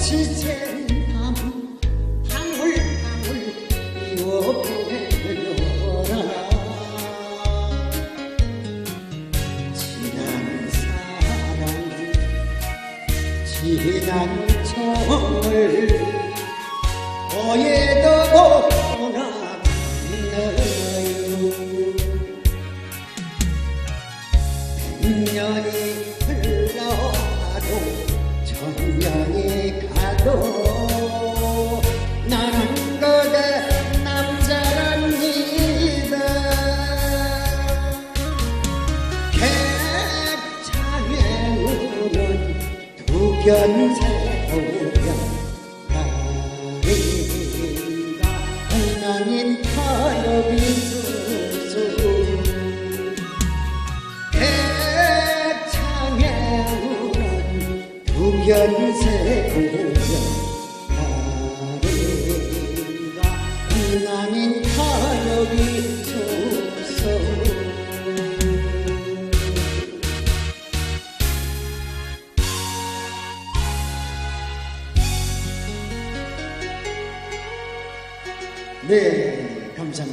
지샌 나무 방울 방울 피워보내려라 지난 사랑 지난 정을 오해도 떠나갔나요 백년이 흘러가도 천년 이 가도 나는 그대 남자랍니다. 객창에 우는 두견새 보면 나리가. 하나님 타협이 두견새 보면 나리가 하나님 타협이 있어서 네, 감사합니다.